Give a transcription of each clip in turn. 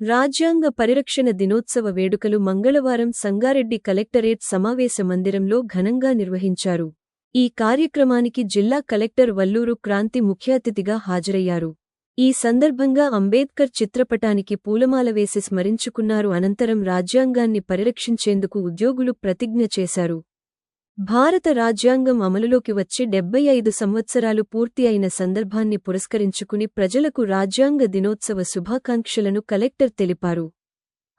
రాజ్యాంగ పరిరక్షణ దినోత్సవ వేడుకలు మంగళవారం సంగారెడ్డి కలెక్టరేట్ సమావేశ మందిరంలో ఘనంగా నిర్వహించారు. ఈ కార్యక్రమానికి జిల్లా కలెక్టర్ వల్లూరు క్రాంతి ముఖ్య అతిథిగా హాజరయ్యారు. ఈ సందర్భంగా అంబేద్కర్ చిత్రపటానికి పూలమాల వేసి స్మరించుకున్నారు. అనంతరం రాజ్యాంగాన్ని పరిరక్షించేందుకు ఉద్యోగులు ప్రతిజ్ఞ చేశారు. భారత రాజ్యాంగం అమలులోకి వచ్చి డెబ్బై ఐదు సంవత్సరాలు పూర్తి అయిన సందర్భాన్ని పురస్కరించుకుని ప్రజలకు రాజ్యాంగ దినోత్సవ శుభాకాంక్షలను కలెక్టర్ తెలిపారు.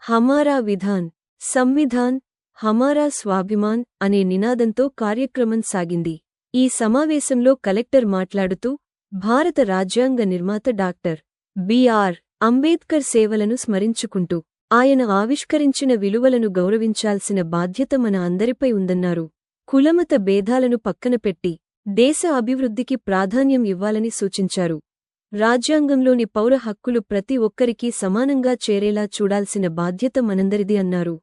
హమారా విధాన్ సంవిధాన్ హమారా స్వాభిమాన్ అనే నినాదంతో కార్యక్రమం సాగింది. ఈ సమావేశంలో కలెక్టర్ మాట్లాడుతూ భారత రాజ్యాంగ నిర్మాత డాక్టర్ బిఆర్ అంబేద్కర్ సేవలను స్మరించుకుంటూ ఆయన ఆవిష్కరించిన విలువలను గౌరవించాల్సిన బాధ్యత మన అందరిపై ఉందన్నారు. కులమత భేదాలను పక్కనపెట్టి దేశ అభివృద్ధికి ప్రాధాన్యం ఇవ్వాలని సూచించారు. రాజ్యాంగంలోని పౌర హక్కులు ప్రతి ఒక్కరికీ సమానంగా చేరేలా చూడాల్సిన బాధ్యత మనందరిది అన్నారు.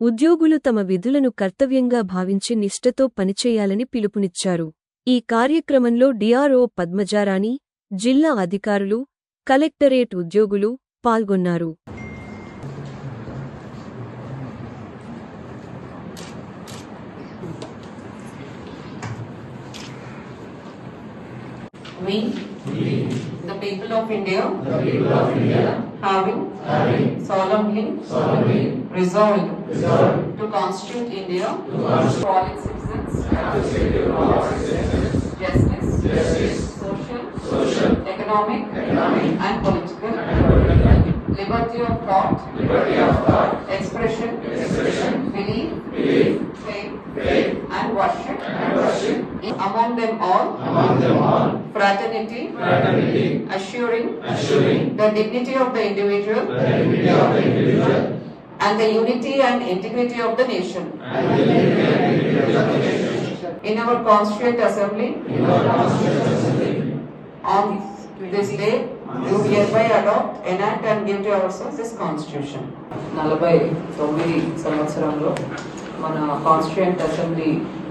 ఉద్యోగులు తమ విధులను కర్తవ్యంగా భావించి నిష్ఠతో పనిచేయాలని పిలుపునిచ్చారు. ఈ కార్యక్రమంలో డిఆర్ఓ పద్మజారాణి జిల్లా అధికారులు కలెక్టరేట్ ఉద్యోగులు పాల్గొన్నారు. We, the people of India, the people of India, having. Having. Solemnly. Solemnly. Resolved. Resolved. To constitute India. To constitute for all its citizens, and to secure all our citizens, justice, justice, social, social, economic, economic, and political, and political. Liberty of thought, liberty of thought, expression, expression, belief, belief, among them all, among them all, fraternity, fraternity, assuring assuring the dignity of the individual the dignity of the individual and the unity and integrity of the nation. and the dignity and integrity of the nation. In our Constituent Assembly, In our Constituent Assembly, on this day, do hereby adopt, enact and give to ourselves this Constitution. నలభై తొమ్మిది సంవత్సరంలో మన constituent assembly ఆ,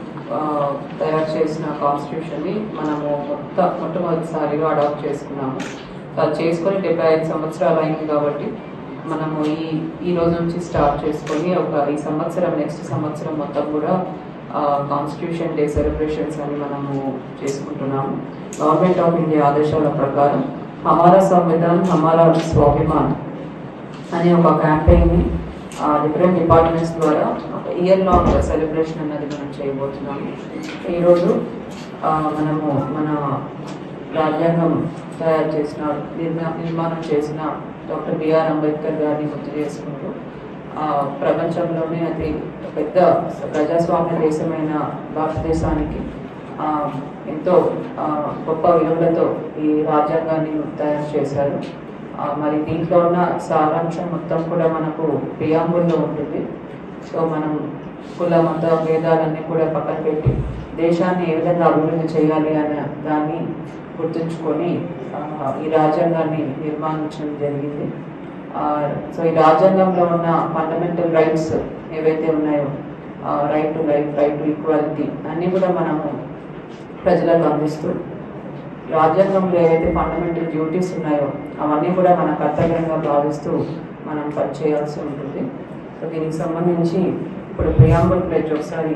తయారు చేసిన కాన్స్టిట్యూషన్ని మనము మొత్త మొట్టమొదటిసారిగా అడాప్ట్ చేసుకున్నాము. అది చేసుకొని డెబ్బై ఐదు సంవత్సరాలు అయింది కాబట్టి మనము ఈ ఈ రోజు నుంచి స్టార్ట్ చేసుకొని ఒక ఈ సంవత్సరం నెక్స్ట్ సంవత్సరం మొత్తం కూడా కాన్స్టిట్యూషన్ డే సెలబ్రేషన్స్ అని మనము చేసుకుంటున్నాము. గవర్నమెంట్ ఆఫ్ ఇండియా ఆదేశాల ప్రకారం హమారా సంవిధాన్ హమారా స్వాభిమాన్ అనే ఒక క్యాంపెయిన్ని డిఫరెంట్ డిపార్ట్మెంట్స్ ద్వారా ఒక ఇయర్ లాంగ్ సెలబ్రేషన్ అన్నది మనం చేయబోతున్నాము. ఈరోజు మనము మన రాజ్యాంగం తయారు చేసిన నిర్మాణం చేసిన డాక్టర్ బిఆర్ అంబేద్కర్ గారిని గుర్తు చేసుకుంటూ ప్రపంచంలోనే అతి పెద్ద ప్రజాస్వామ్య దేశమైన భారతదేశానికి ఎంతో గొప్ప విలువలతో ఈ రాజ్యాంగాన్ని తయారు చేశారు. మరి దీంట్లో ఉన్న సారాంశం మొత్తం కూడా మనకు ప్రియాంబుల్లో ఉంటుంది. సో మనం కుల మత భేదాలన్నీ కూడా పక్కన పెట్టి దేశాన్ని ఏ విధంగా అభివృద్ధి చేయాలి అనే దాన్ని గుర్తుంచుకొని ఈ రాజ్యాంగాన్ని నిర్మాణించడం జరిగింది. సో ఈ రాజ్యాంగంలో ఉన్న ఫండమెంటల్ రైట్స్ ఏవైతే ఉన్నాయో right to life right to equality అన్నీ కూడా మనము ప్రజలకు అందిస్తూ రాజ్యాంగంలో ఏవైతే ఫండమెంటల్ డ్యూటీస్ ఉన్నాయో అవన్నీ కూడా మన కర్తవ్యంగా భావిస్తూ మనం పనిచేయాల్సి ఉంటుంది. సో దీనికి సంబంధించి ఇప్పుడు ప్రియాంబుల్ ప్లేజ్ ఒకసారి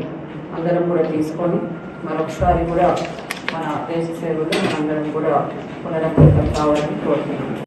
అందరం కూడా తీసుకొని మరొకసారి కూడా మన దేశ సేవలు మనందరం కూడా పునరంకితం కావాలని కోరుతున్నాం.